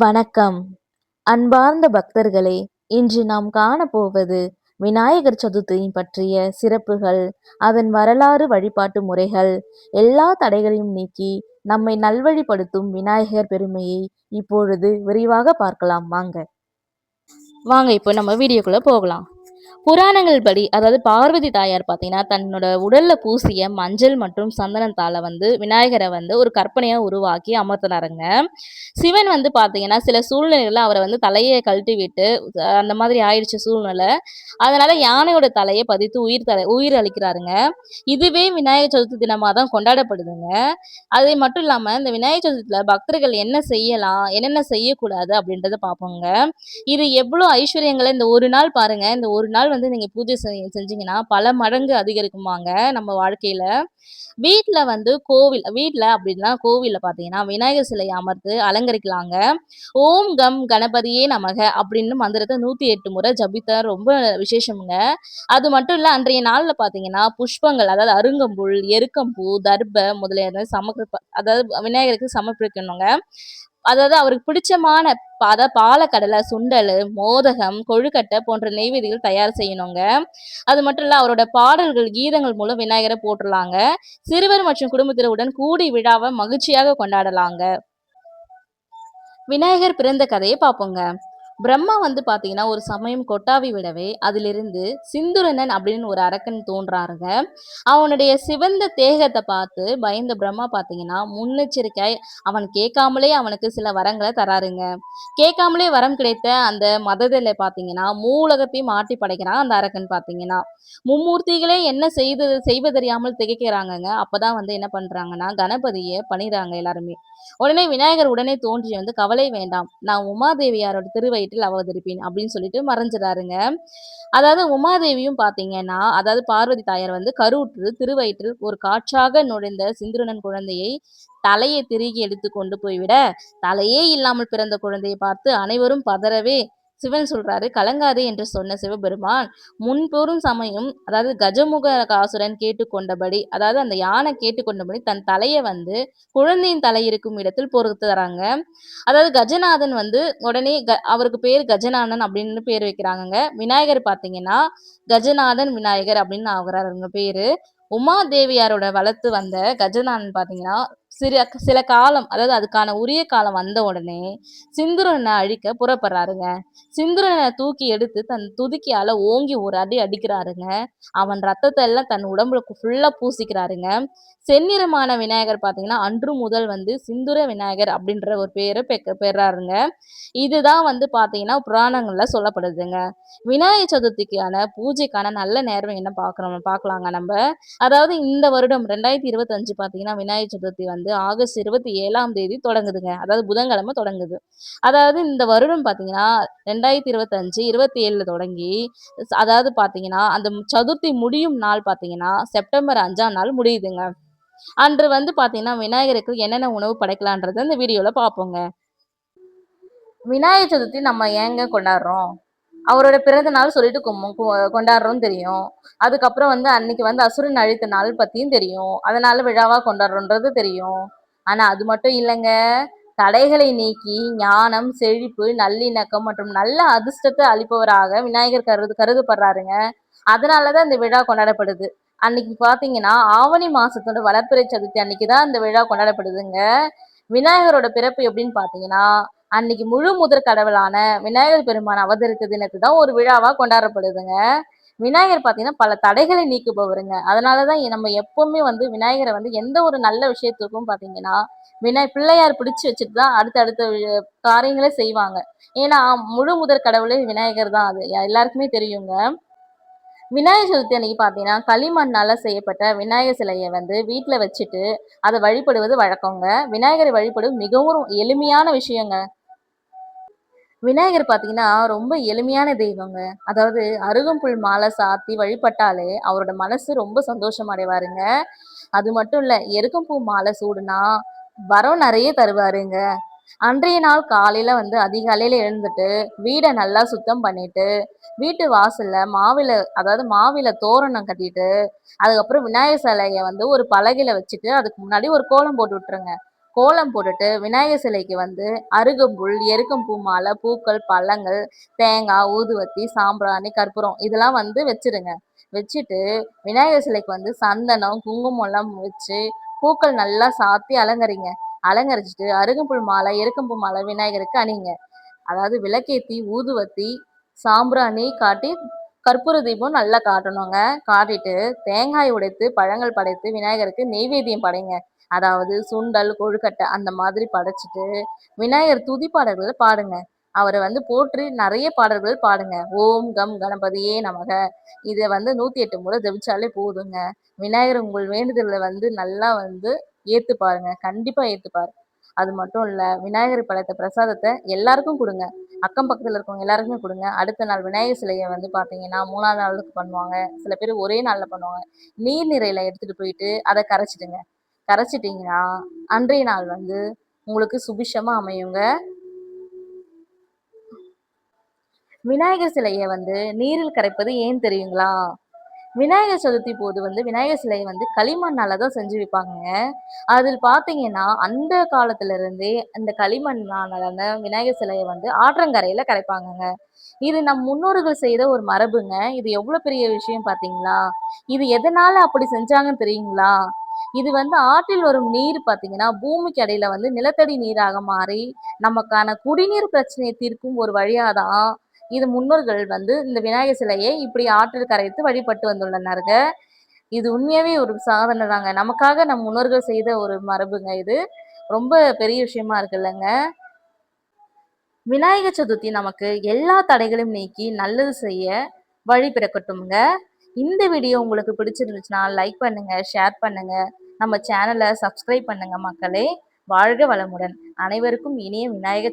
வணக்கம். அன்பார்ந்த பக்தர்களே இன்று நாம் காணப்போவது விநாயகர் சதுர்த்தியின் பற்றிய சிறப்புகள் அதன் வரலாறு வழிபாட்டு முறைகள் எல்லா தடைகளையும் நீக்கி நம்மை நல்வழிப்படுத்தும் விநாயகர் பெருமையை இப்பொழுது விரிவாக பார்க்கலாம். வாங்க. வாங்க இப்போ நம்ம வீடியோக்குள்ள போகலாம். புராணங்கள் படி அதாவது பார்வதி தாயார் பார்த்தீங்கன்னா தன்னோட உடல்ல பூசிய மஞ்சள் மற்றும் சந்தனத்தால வந்து விநாயகரை வந்து ஒரு கற்பனையா உருவாக்கி அமர்த்தினாருங்க. சிவன் வந்து பார்த்தீங்கன்னா சில சூழ்நிலைகள்ல அவரை வந்து தலையை கழட்டி விட்டு அந்த மாதிரி ஆயிடுச்சு சூழ்நிலை. அதனால யானையோட தலையை பதித்து உயிர் தலை உயிர் அளிக்கிறாருங்க. இதுவே விநாயகர் சதுர்த்தி தினமா தான் கொண்டாடப்படுதுங்க. அது மட்டும் இல்லாம இந்த விநாயகர் சதுர்த்தியில பக்தர்கள் என்ன செய்யலாம் என்னென்ன செய்யக்கூடாது அப்படின்றத பார்ப்போங்க. இது எவ்வளோ ஐஸ்வர்யங்களை இந்த ஒரு நாள் பாருங்க இந்த ஒரு நாள் வந்து நீங்க பூஜை செஞ்சீங்கன்னா பல மடங்கு அதிகரிக்குமாங்க நம்ம வாழ்க்கையில. வீட்டில் வந்து கோவில் வீட்ல அப்படின்னா கோவில்ல பாத்தீங்கன்னா விநாயகர் சிலையை அமர்த்து அலங்கரிக்கலாங்க. ஓம் கம் கணபதியே நமக அப்படின்னு மந்திரத்தை நூத்தி எட்டு முறை ஜபித்த ரொம்ப விசேஷமுங்க. அது மட்டும் இல்ல அன்றைய நாள்ல பாத்தீங்கன்னா புஷ்பங்கள் அதாவது அருங்கம்புல் எருக்கம்பூ தர்ப முதலிய சமர்ப்ப அதாவது விநாயகருக்கு சமர்ப்பிக்கணுங்க. அதாவது அவருக்கு பிடிச்சமான ப- பாலக்கடலை சுண்டல் மோதகம் கொழுக்கட்டை போன்ற நெய்வேதிகள் தயார் செய்யணுங்க. அது மட்டும் இல்ல அவரோட பாடல்கள் கீதங்கள் மூலம் விநாயகரை போட்டுருலாங்க சிறுவர் மற்றும் குடும்பத்தினருடன் கூடி விழாவை மகிழ்ச்சியாக கொண்டாடலாங்க. விநாயகர் பிறந்த கதையை பார்ப்போங்க. பிரம்மா வந்து பாத்தீங்கன்னா ஒரு சமயம் கொட்டாவி விடவே அதிலிருந்து சிந்துரனன் அப்படின்னு ஒரு அரக்கன் தோன்றாருங்க. அவனுடைய சிவந்த தேகத்தை பார்த்து பயந்த பிரம்மா பாத்தீங்கன்னா முன்னெச்சரிக்கை அவன் கேட்காமலே அவனுக்கு சில வரங்களை தராருங்க. கேட்காமலே வரம் கிடைத்த அந்த மதத்தில் பாத்தீங்கன்னா மூலகத்தையும் மாட்டி படைக்கிறான் அந்த அரக்கன் பாத்தீங்கன்னா. மும்மூர்த்திகளே என்ன செய்து செய்வதறியாமல் திகைக்கிறாங்கங்க. அப்பதான் வந்து என்ன பண்றாங்கன்னா கணபதியை பண்ணிடுறாங்க எல்லாருமே. உடனே விநாயகர் உடனே தோன்றி வந்து கவலை வேண்டாம். நான் உமாதேவியாரோட திருவயிற்றில் அவதரிப்பேன் அப்படின்னு சொல்லிட்டு மறைஞ்சிடாருங்க அதாவது உமாதேவியும் பாத்தீங்கன்னா அதாவது பார்வதி தாயார் வந்து கருவுற்று திருவயிற்றில் ஒரு காற்றாக நுழைந்த சிந்துருணன் குழந்தையை தலையை திருகி எடுத்து கொண்டு போய்விட தலையே இல்லாமல் பிறந்த குழந்தையை பார்த்து அனைவரும் பதறவே சிவன் சொல்றாரு கலங்காது என்று சொன்ன சிவபெருமான் முன்பெரும் சமயம் அதாவது கஜமுக காசுரன் கேட்டுக்கொண்டபடி அதாவது அந்த யானை கேட்டுக்கொண்டபடி தன் தலையை வந்து குழந்தையின் தலை இருக்கும் இடத்தில் பொறுத்து தராங்க. அதாவது கஜநாதன் வந்து உடனே க அவருக்கு பேர் கஜநாதன் அப்படின்னு பேர் வைக்கிறாங்க விநாயகர் பார்த்தீங்கன்னா கஜநாதன் விநாயகர் அப்படின்னு ஆகுறாருங்க பேரு. உமாதேவியாரோட வளர்த்து வந்த கஜநாதன் பார்த்தீங்கன்னா சில சில காலம் அதாவது அதுக்கான உரிய காலம் வந்த உடனே சிந்துரனை அழிக்க புறப்படுறாருங்க. சிந்துரனை தூக்கி எடுத்து தன் துதுக்கியால ஓங்கி ஒரு அடி அடிக்கிறாருங்க. அவன் ரத்தத்தை எல்லாம் தன் உடம்புல ஃபுல்லா பூசிக்கிறாருங்க. செந்நிறமான விநாயகர் பார்த்தீங்கன்னா அன்று முதல் வந்து சிந்துர விநாயகர் அப்படின்ற ஒரு பேரை பெக்க பெறாருங்க. இதுதான் வந்து பார்த்தீங்கன்னா புராணங்களில் சொல்லப்படுதுங்க. விநாயகர் சதுர்த்திக்கான பூஜைக்கான நல்ல நேரம் என்ன பார்க்குறோம் பார்க்கலாங்க நம்ம. அதாவது இந்த வருடம் ரெண்டாயிரத்தி இருபத்தஞ்சு பார்த்தீங்கன்னா விநாயகர் சதுர்த்தி வந்து ஆகஸ்ட் இருபத்தி ஏழாம் தேதி தொடங்குதுங்க. அதாவது புதன்கிழமை தொடங்குது. அதாவது இந்த வருடம் பார்த்தீங்கன்னா ரெண்டாயிரத்தி இருபத்தஞ்சு இருபத்தி ஏழில் தொடங்கி அதாவது பார்த்தீங்கன்னா அந்த சதுர்த்தி முடியும் நாள் பார்த்தீங்கன்னா செப்டம்பர் அஞ்சாம் நாள் முடியுதுங்க. அன்று வந்து பார்த்தீங்கன்னா விநாயகருக்கு என்னென்ன உணவு படைக்கலான்றதை இந்த வீடியோல பார்ப்போங்க விநாயகர் சதுர்த்தி நம்ம ஏங்க கொண்டாடுறோம்? அவரோட பிறந்த நாள் சொல்லிட்டு கொண்டாடுறோம் தெரியும். அதுக்கப்புறம் வந்து அன்னைக்கு வந்து அசுரன் அழித்த நாள் பத்தியும் தெரியும். அதனால விழாவா கொண்டாடுறோன்றது தெரியும். ஆனா அது மட்டும் இல்லைங்க. தடைகளை நீக்கி ஞானம் செழிப்பு நல்லிணக்கம் மற்றும் நல்ல அதிர்ஷ்டத்தை அளிப்பவராக விநாயகர் கருது கருதப்படுறாருங்க. அதனாலதான் இந்த விழா கொண்டாடப்படுது. அன்னைக்கு பாத்தீங்கன்னா ஆவணி மாசத்தோட வளர்ப்பிறை சதுர்த்தி அன்னைக்கு தான் இந்த விழா கொண்டாடப்படுதுங்க. விநாயகரோட பிறப்பு எப்படின்னு பாத்தீங்கன்னா அன்னைக்கு முழு முதற் கடவுளான விநாயகர் பெருமான் அவதரித்த தினத்து தான் ஒரு விழாவா கொண்டாடப்படுதுங்க. விநாயகர் பாத்தீங்கன்னா பல தடைகளை நீக்குபவருங்க. அதனாலதான் நம்ம எப்பவுமே வந்து விநாயகரை வந்து எந்த ஒரு நல்ல விஷயத்துக்கும் பாத்தீங்கன்னா விநாய பிள்ளையார் பிடிச்சு வச்சுட்டு தான் அடுத்த அடுத்த வி- காரியங்களே செய்வாங்க. ஏன்னா முழு முதற் கடவுளே விநாயகர் தான் அது. எல்லாருக்குமே தெரியுங்க. விநாயகர் சதுர்த்தி அன்னைக்கு பார்த்தீங்கன்னா களிமண்ணால் செய்யப்பட்ட விநாயகர் சிலையை வந்து வீட்டில் வச்சுட்டு அதை வழிபடுவது வழக்கங்க. விநாயகரை வழிபடுவது மிகவும் எளிமையான விஷயங்க. விநாயகர் பார்த்தீங்கன்னா ரொம்ப எளிமையான தெய்வங்க. அதாவது அருகம்புல் மாலை சாத்தி வழிபட்டாலே அவரோட மனசு ரொம்ப சந்தோஷம் அடைவாருங்க. அது மட்டும் இல்லை எருக்கம்பூ மாலை சூடுனா வரம் நிறைய தருவாருங்க. அன்றைய நாள் காலையில வந்து அதிகாலையில எழுந்துட்டு வீடை நல்லா சுத்தம் பண்ணிட்டு வீட்டு வாசல்ல மாவில அதாவது மாவில தோரணம் கட்டிட்டு அதுக்கப்புறம் விநாயகர் சிலைய வந்து ஒரு பலகையில வச்சுட்டு அதுக்கு முன்னாடி ஒரு கோலம் போட்டு விட்டுருங்க. கோலம் போட்டுட்டு விநாயகர் சிலைக்கு வந்து அருகம்புல் எருக்கம்பூ மாலை பூக்கள் பழங்கள் தேங்காய் ஊதுவத்தி சாம்பிராணி கற்பூரம் இதெல்லாம் வந்து வச்சிருங்க. வச்சுட்டு விநாயகர் சிலைக்கு வந்து சந்தனம் குங்குமம்லாம் வச்சு பூக்கள் நல்லா சாத்தி அலங்கரிங்க. அலங்கரிச்சுட்டு அருகம்புல் மாலை எருக்கம்பூ மாலை விநாயகருக்கு அணிங்க. அதாவது விளக்கேத்தி ஊதுவத்தி சாம்பிராணி காட்டி கற்பூர தீபம் நல்லா காட்டணுங்க. காட்டிட்டு தேங்காய் உடைத்து பழங்கள் படைத்து விநாயகருக்கு நெய்வேத்தியம் படைங்க. அதாவது சுண்டல் கொழுக்கட்டை அந்த மாதிரி படைச்சிட்டு விநாயகர் துதி பாடல்களை பாடுங்க. அவரை வந்து போற்றி நிறைய பாடல்கள் பாடுங்க. ஓம் கம் கணபதியே நமக. இதை வந்து நூற்றி எட்டு முறை ஜெபிச்சாலே போதுங்க. விநாயகர் உங்கள் வேண்டுதலை வந்து நல்லா வந்து ஏற்று பாருங்க. கண்டிப்பாக ஏற்றுப்பார் அது மட்டும் இல்லை விநாயகர் பழத்தை பிரசாதத்தை எல்லாருக்கும் கொடுங்க. அக்கம் பக்கத்தில் இருக்கவங்க எல்லாருக்குமே கொடுங்க. அடுத்த நாள் விநாயகர் சிலையை வந்து பார்த்தீங்கன்னா மூணாவது நாளுக்கு பண்ணுவாங்க. சில பேர் ஒரே நாளில் பண்ணுவாங்க. நீர் நிறையில் எடுத்துகிட்டு போயிட்டு அதை கரைச்சிடுங்க. கரைச்சிட்டிங்கன்னா அன்றைய நாள் வந்து உங்களுக்கு சுபிஷமாக அமையுங்க. விநாயகர் சிலையை வந்து நீரில் கரைப்பது ஏன் தெரியுங்களா? விநாயகர் சதுர்த்தி போது வந்து விநாயகர் சிலையை வந்து களிமண்ணால தான் செஞ்சு வைப்பாங்க அதில் பார்த்தீங்கன்னா அந்த காலத்துல இருந்தே அந்த களிமண்ணாலான விநாயகர் சிலையை வந்து ஆற்றங்கரையில கரைப்பாங்கங்க. இது நம் முன்னோர்கள் செய்த ஒரு மரபுங்க. இது எவ்வளவு பெரிய விஷயம் பாத்தீங்களா? இது எதனால அப்படி செஞ்சாங்கன்னு தெரியுங்களா? இது வந்து ஆற்றில் வரும் நீர் பார்த்தீங்கன்னா பூமிக்கு அடையில வந்து நிலத்தடி நீராக மாறி நமக்கான குடிநீர் பிரச்சனையை தீர்க்கும் ஒரு வழியாதான் இது முன்னோர்கள் வந்து இந்த விநாயகர் சிலையை இப்படி ஆற்றில் கரைத்து வழிபட்டு வந்துள்ளனர்க. இது உண்மையாவே ஒரு சாதனை தாங்க. நமக்காக நம் முன்னோர்கள் செய்த ஒரு மரபுங்க இது. ரொம்ப பெரிய விஷயமா இருக்குல்லங்க. விநாயகர் சதுர்த்தி நமக்கு எல்லா தடைகளையும் நீக்கி நல்லது செய்ய வழி பிறக்கட்டும்ங்க. இந்த வீடியோ உங்களுக்கு பிடிச்சிருந்துச்சுன்னா லைக் பண்ணுங்க ஷேர் பண்ணுங்க. நம்ம சேனலை சப்ஸ்கிரைப் பண்ணுங்க மக்களே. வாழ்க வளமுடன். அனைவருக்கும் இனிய விநாயகர்